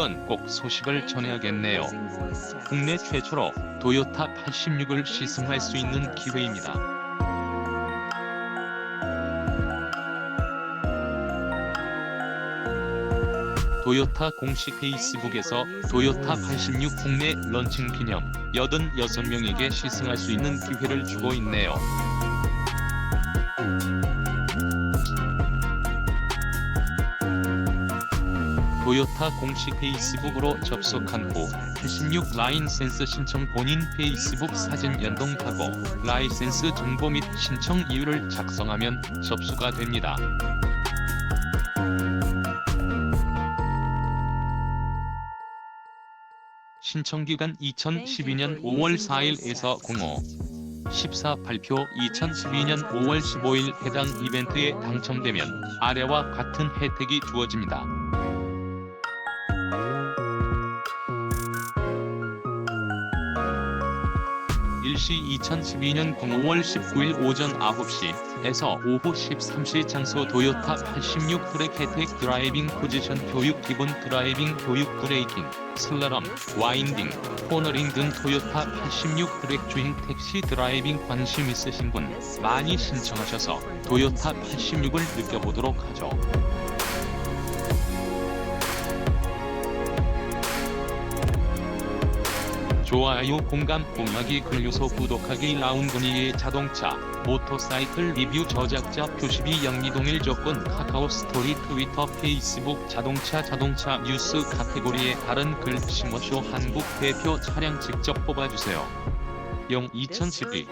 이건 꼭 소식을 전해야겠네요. 국내 최초로 도요타 86을 시승할 수 있는 기회입니다. 도요타 공식 페이스북에서 도요타 86 국내 런칭 기념 86명에게 시승할 수 있는 기회를 주고 있네요. 도요타 공식 페이스북으로 접속한 후 86 라이센스 신청 본인 페이스북 사진 연동 하고 라이센스 정보 및 신청 이유를 작성하면 접수가 됩니다. 신청 기간 2012년 5월 4일에서 05 14 발표 2012년 5월 15일 해당 이벤트에 당첨되면 아래와 같은 혜택이 주어집니다. 일시 2012년 5월 19일 오전 9시에서 오후 13시 장소 도요타 86 트랙 혜택 드라이빙 포지션 교육 기본 드라이빙 교육 브레이킹, 슬라럼, 와인딩, 코너링 등 토요타 86 트랙 주행 택시 드라이빙 관심 있으신 분 많이 신청하셔서 도요타 86을 느껴보도록 하죠. 좋아요 공감 공유하기 근요소 구독하기 라운드니의 자동차 모터사이클 리뷰 저작자 표시비 영미동일 조건 카카오 스토리 트위터 페이스북 자동차 자동차 뉴스 카테고리에 다른 글 싱어쇼 한국 대표 차량 직접 뽑아주세요. 영2012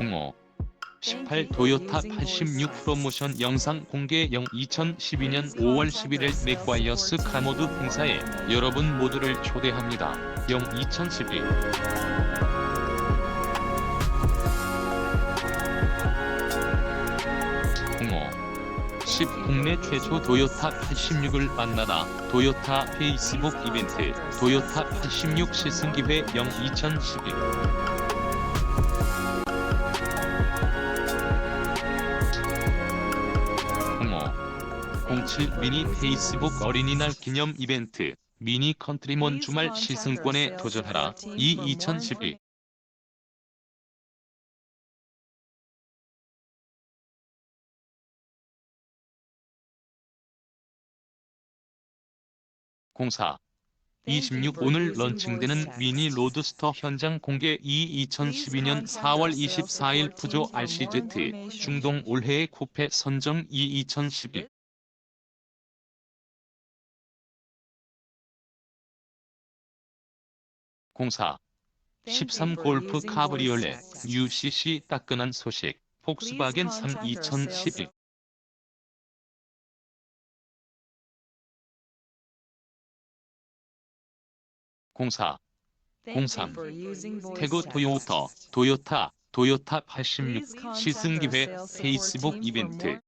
05 18 도요타 86 프로모션 영상 공개 영 2012년 5월 11일 맥과이어스 카모드 행사에 여러분 모두를 초대합니다. 영2012 05 10 국내 최초 도요타 86을 만나다 도요타 페이스북 이벤트 도요타 86 시승기회 영2012 05 07 미니 페이스북 어린이날 기념 이벤트 미니 컨트리몬 주말 시승권에 도전하라. 이2012 04 26 오늘 런칭되는 미니 로드스터 현장 공개 2 2012년 4월 24일 푸조 RCZ 중동 올해의 쿠페 선정 2 2012 04 13 골프 카브리올레 UCC 따끈한 소식. 폭스바겐 3 2011 04 03 태그 토요타 도요타 도요타 86 시승기회 페이스북 이벤트